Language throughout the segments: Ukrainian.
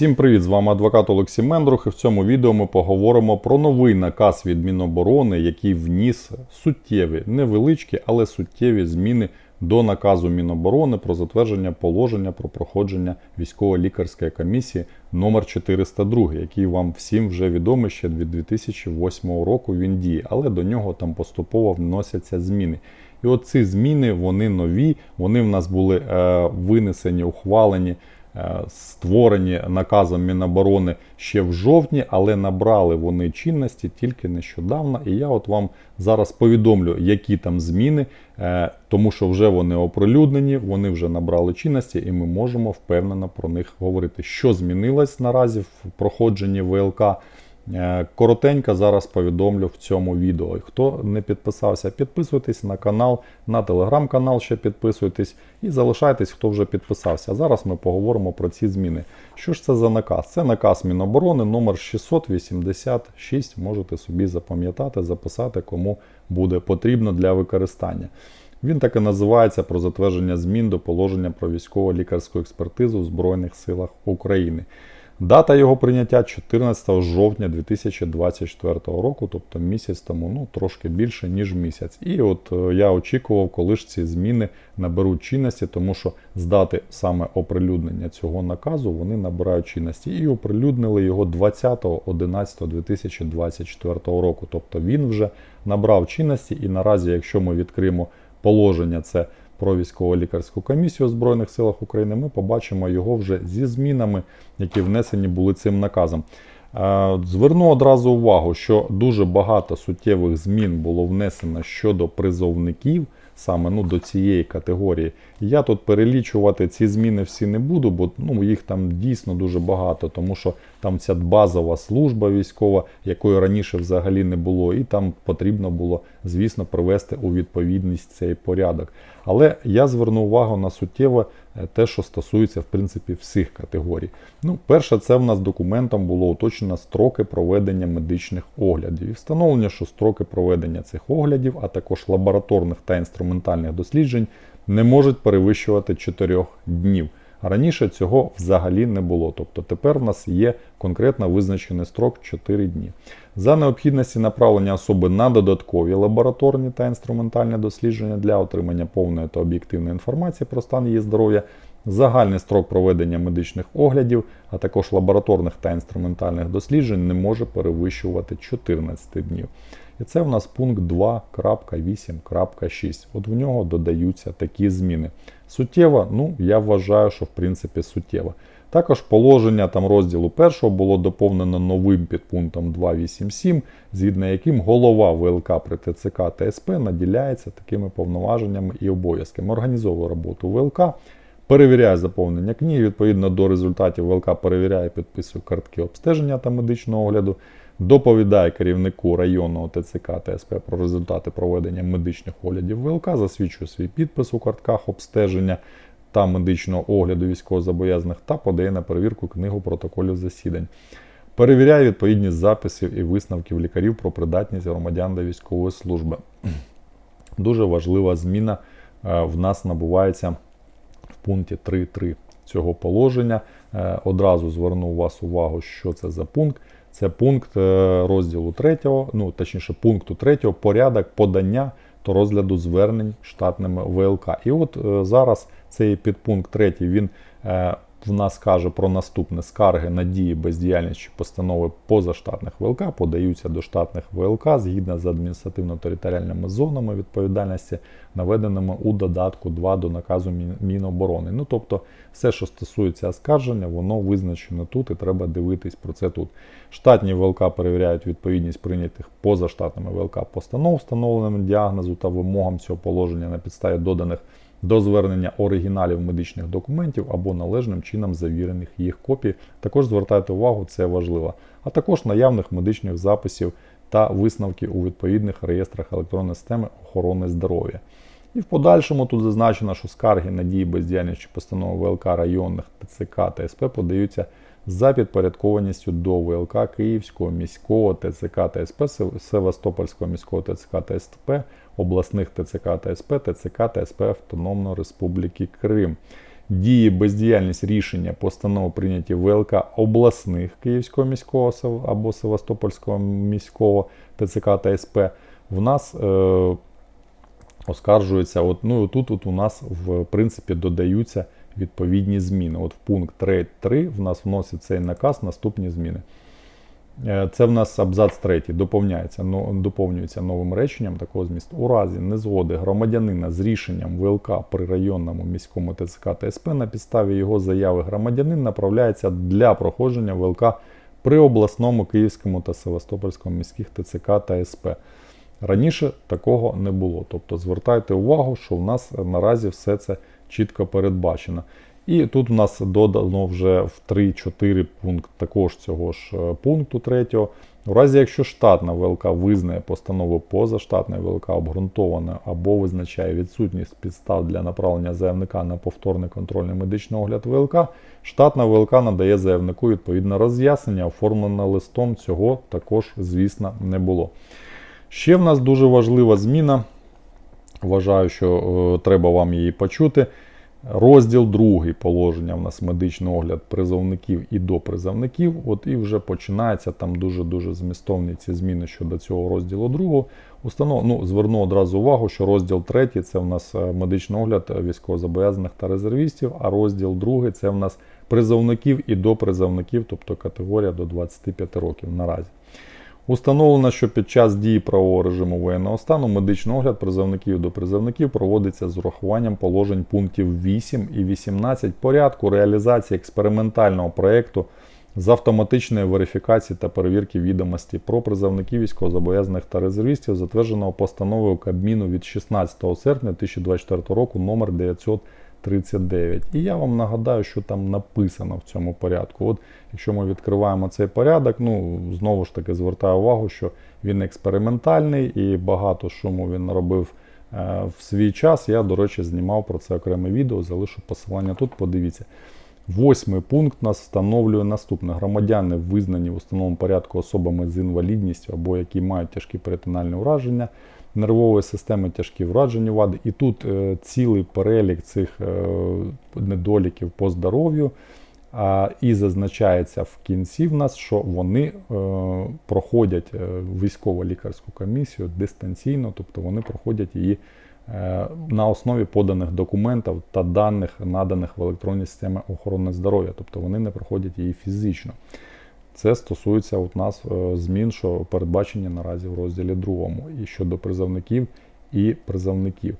Всім привіт! З вами адвокат Олексій Мендрух. І в цьому відео ми поговоримо про новий наказ від Міноборони, який вніс суттєві, невеличкі, але суттєві зміни до наказу Міноборони про затвердження положення про проходження військово-лікарської комісії номер 402, який вам всім вже відомий ще від 2008 року. Він діє, але до нього там поступово вносяться зміни. І от ці зміни вони нові, вони в нас були е, винесені, ухвалені. Е, створені наказом Міноборони ще в жовтні, але набрали вони чинності тільки нещодавно. І я от вам зараз повідомлю, які там зміни, е, тому що вже вони оприлюднені, вони вже набрали чинності, і ми можемо впевнено про них говорити. Що змінилось наразі в проходженні ВЛК. Е, коротенько зараз повідомлю в цьому відео. Хто не підписався, підписуйтесь на канал, на телеграм-канал ще підписуйтесь і залишайтесь, хто вже підписався. Зараз ми поговоримо про ці зміни. Що ж це за наказ? Це наказ Міноборони номер 686. Можете собі запам'ятати, записати, кому буде потрібно для використання. Він так і називається про затвердження змін до положення про військово-лікарську експертизу в Збройних силах України. Дата його прийняття 14 жовтня 2024 року, тобто місяць тому, ну трошки більше, ніж місяць. І от е, я очікував, коли ж ці зміни наберуть чинності, тому що з дати саме оприлюднення цього наказу вони набирають чинності. І оприлюднили його 20.11.2024 року. Тобто він вже набрав чинності, і наразі, якщо ми відкриємо положення, це про військово-лікарську комісію у Збройних силах України, ми побачимо його вже зі змінами, які внесені були цим наказом. Е, зверну одразу увагу, що дуже багато суттєвих змін було внесено щодо призовників саме ну, до цієї категорії. Я тут перелічувати ці зміни всі не буду, бо ну, їх там дійсно дуже багато, тому що там ця базова служба військова, якої раніше взагалі не було, і там потрібно було, звісно, привести у відповідність цей порядок. Але я зверну увагу на суттєве те, що стосується в принципі всіх категорій. Ну, перше, це в нас документом було уточнено строки проведення медичних оглядів і встановлення, що строки проведення цих оглядів, а також лабораторних та інструментальних досліджень не можуть перевищувати 4 днів. Раніше цього взагалі не було. Тобто тепер в нас є конкретно визначений строк 4 дні. За необхідності направлення особи на додаткові лабораторні та інструментальні дослідження для отримання повної та об'єктивної інформації про стан її здоров'я, загальний строк проведення медичних оглядів, а також лабораторних та інструментальних досліджень не може перевищувати 14 днів. І це в нас пункт 2.8.6. От в нього додаються такі зміни. Суттєво, ну, я вважаю, що в принципі суттєво. Також положення там розділу 1 було доповнено новим підпунктом 2.8.7, згідно яким голова ВЛК при ТЦК та СП наділяється такими повноваженнями і обов'язками. Організовує роботу ВЛК, перевіряє заповнення книги, відповідно до результатів ВЛК перевіряє, підписує картки обстеження та медичного огляду доповідає керівнику районного ТЦК та СП про результати проведення медичних оглядів ВЛК, засвідчує свій підпис у картках обстеження та медичного огляду військовозобов'язаних та подає на перевірку книгу протоколів засідань. Перевіряє відповідність записів і висновків лікарів про придатність громадян до військової служби. Дуже важлива зміна е, в нас набувається пункті 3.3 цього положення. Е, одразу зверну вас увагу, що це за пункт. Це пункт е, розділу 3, ну точніше пункту 3, порядок подання та розгляду звернень штатними ВЛК. І от е, зараз цей підпункт 3 він в нас каже про наступне скарги на дії бездіяльність чи постанови позаштатних ВЛК подаються до штатних ВЛК згідно з адміністративно-територіальними зонами відповідальності, наведеними у додатку 2 до наказу Міноборони. Ну тобто, все, що стосується оскарження, воно визначено тут і треба дивитись про це тут. Штатні ВЛК перевіряють відповідність прийнятих позаштатними ВЛК постанов, встановленим діагнозу та вимогам цього положення на підставі доданих до звернення оригіналів медичних документів або належним чином завірених їх копій. Також звертайте увагу, це важливо, а також наявних медичних записів та висновків у відповідних реєстрах електронної системи охорони здоров'я. І в подальшому тут зазначено, що скарги на дії бездіяльності постанови ВЛК районних ТЦК та СП подаються за підпорядкованістю до ВЛК Київського міського ТЦК та СП, Севастопольського міського ТЦК та СП, обласних ТЦК та СП, ТЦК та СП Автономної Республіки Крим. дії бездіяльність рішення постанов прийняті ВЛК обласних Київського міського або Севастопольського міського ТЦК та СП, в нас е, оскаржується. От, ну, тут, от у нас в принципі додаються відповідні зміни. От в пункт 3.3 в нас вносить цей наказ наступні зміни. Е, Це в нас абзац 3 доповняється, но- доповнюється новим реченням такого змісту. У разі незгоди громадянина з рішенням ВЛК при районному міському ТЦК та СП на підставі його заяви громадянин направляється для проходження ВЛК при обласному Київському та Севастопольському міських ТЦК та СП. Раніше такого не було. Тобто звертайте увагу, що в нас наразі все це чітко передбачено. І тут у нас додано вже в 3-4 пункт також цього ж е, пункту 3. У разі, якщо штатна ВЛК визнає постанову позаштатної ВЛК обґрунтованою або визначає відсутність підстав для направлення заявника на повторний контрольний медичний огляд ВЛК, штатна ВЛК надає заявнику відповідне роз'яснення, оформлене листом. Цього також, звісно, не було. Ще в нас дуже важлива зміна. Вважаю, що е, треба вам її почути. Розділ другий положення в нас медичний огляд призовників і допризовників. От і вже починається там дуже-дуже змістовні ці зміни щодо цього розділу другого. Установ... Ну, зверну одразу увагу, що розділ третій це в нас е, медичний огляд військовозобов'язаних та резервістів, а розділ другий це в нас призовників і допризовників, тобто категорія до 25 років наразі. Установлено, що під час дії правового режиму воєнного стану медичний огляд призовників до призовників проводиться з урахуванням положень пунктів 8 і 18 порядку реалізації експериментального проєкту з автоматичної верифікації та перевірки відомості про призовників військовозобов'язаних та резервістів, затвердженого постановою Кабміну від 16 серпня 2024 року номер 939. І я вам нагадаю, що там написано в цьому порядку. От якщо ми відкриваємо цей порядок, ну знову ж таки звертаю увагу, що він експериментальний і багато шуму він робив е, в свій час. Я, до речі, знімав про це окреме відео, залишу посилання тут. Подивіться. Восьмий пункт нас встановлює наступне: громадяни, визнані в установленому порядку особами з інвалідністю або які мають тяжкі перетинальні ураження нервової системи, тяжкі вражені вади. І тут е, цілий перелік цих е, недоліків по здоров'ю. І зазначається в кінці в нас, що вони е, проходять е, військово-лікарську комісію дистанційно, тобто вони проходять її на основі поданих документів та даних, наданих в електронній системі охорони здоров'я, тобто вони не проходять її фізично. Це стосується от нас е, змін, що передбачені наразі в розділі 2 і щодо призовників і призовників.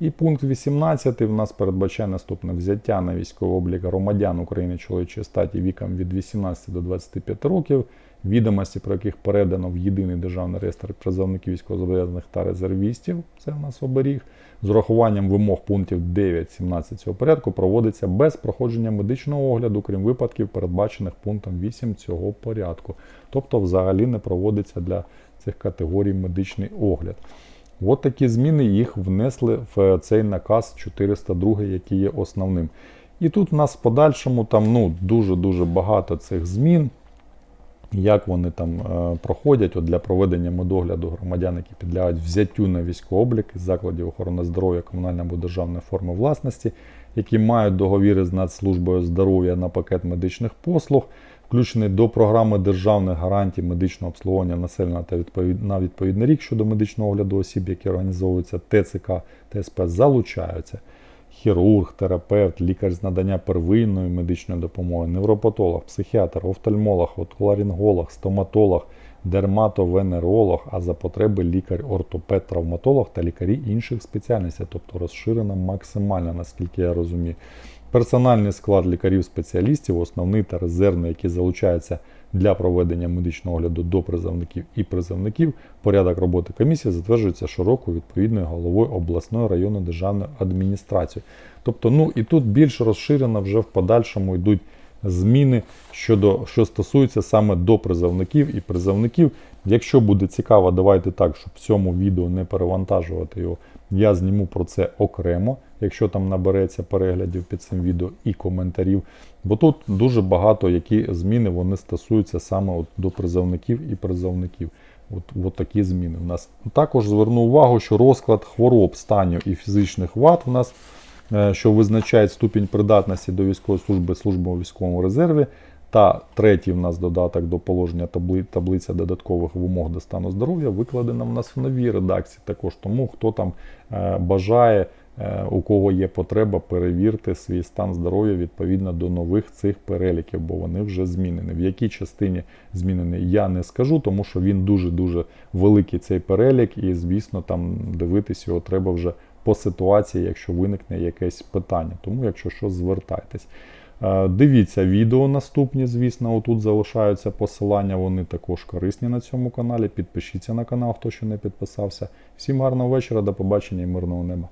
І пункт 18 в нас передбачає наступне. Взяття на військовий облік громадян України чоловічої статі віком від 18 до 25 років, відомості про яких передано в єдиний державний реєстр призовників військовозобов'язаних та резервістів, це в нас оберіг, з урахуванням вимог пунктів 9-17 цього порядку проводиться без проходження медичного огляду, крім випадків, передбачених пунктом 8 цього порядку. Тобто, взагалі не проводиться для цих категорій медичний огляд. От такі зміни їх внесли в цей наказ 402, який є основним. І тут в нас в подальшому там ну, дуже-дуже багато цих змін. Як вони там е, проходять от для проведення медогляду громадян, які підлягають взяттю на військовий облік із закладів охорони здоров'я комунальної або державної форми власності, які мають договіри з Нацслужбою здоров'я на пакет медичних послуг, включений до програми державних гарантій медичного обслуговування населення та на відповідний рік щодо медичного огляду осіб, які організовуються ТЦК ТСП, залучаються. Хірург, терапевт, лікар з надання первинної медичної допомоги, невропатолог, психіатр, офтальмолог, отоларинголог, стоматолог, дерматовенеролог, а за потреби лікар, ортопед, травматолог та лікарі інших спеціальностей, тобто розширена максимально, наскільки я розумію. Персональний склад лікарів-спеціалістів, основний та резервний, які залучаються для проведення медичного огляду до призовників і призовників, порядок роботи комісії затверджується широко відповідною головою обласної районної державної адміністрації. Тобто, ну і тут більш розширено вже в подальшому йдуть зміни щодо що стосується саме до призовників і призовників. Якщо буде цікаво, давайте так, щоб в цьому відео не перевантажувати його. Я зніму про це окремо, якщо там набереться переглядів під цим відео і коментарів. Бо тут дуже багато які зміни вони стосуються саме от до призовників і призовників. От, от такі зміни в нас. Також зверну увагу, що розклад хвороб, станів і фізичних вад у нас що визначають ступінь придатності до військової служби служби у військовому резерві. Та третій в нас додаток до положення табли, таблиця додаткових вимог до стану здоров'я викладена в нас в новій редакції. Також тому, хто там е, бажає, е, у кого є потреба, перевірте свій стан здоров'я відповідно до нових цих переліків, бо вони вже змінені. В якій частині змінені, я не скажу, тому що він дуже-дуже великий цей перелік, і, звісно, там дивитись його треба вже по ситуації, якщо виникне якесь питання. Тому, якщо що, звертайтесь. Е, Дивіться відео наступні, звісно, отут залишаються посилання, вони також корисні на цьому каналі. Підпишіться на канал, хто ще не підписався. Всім гарного вечора, до побачення і мирного неба.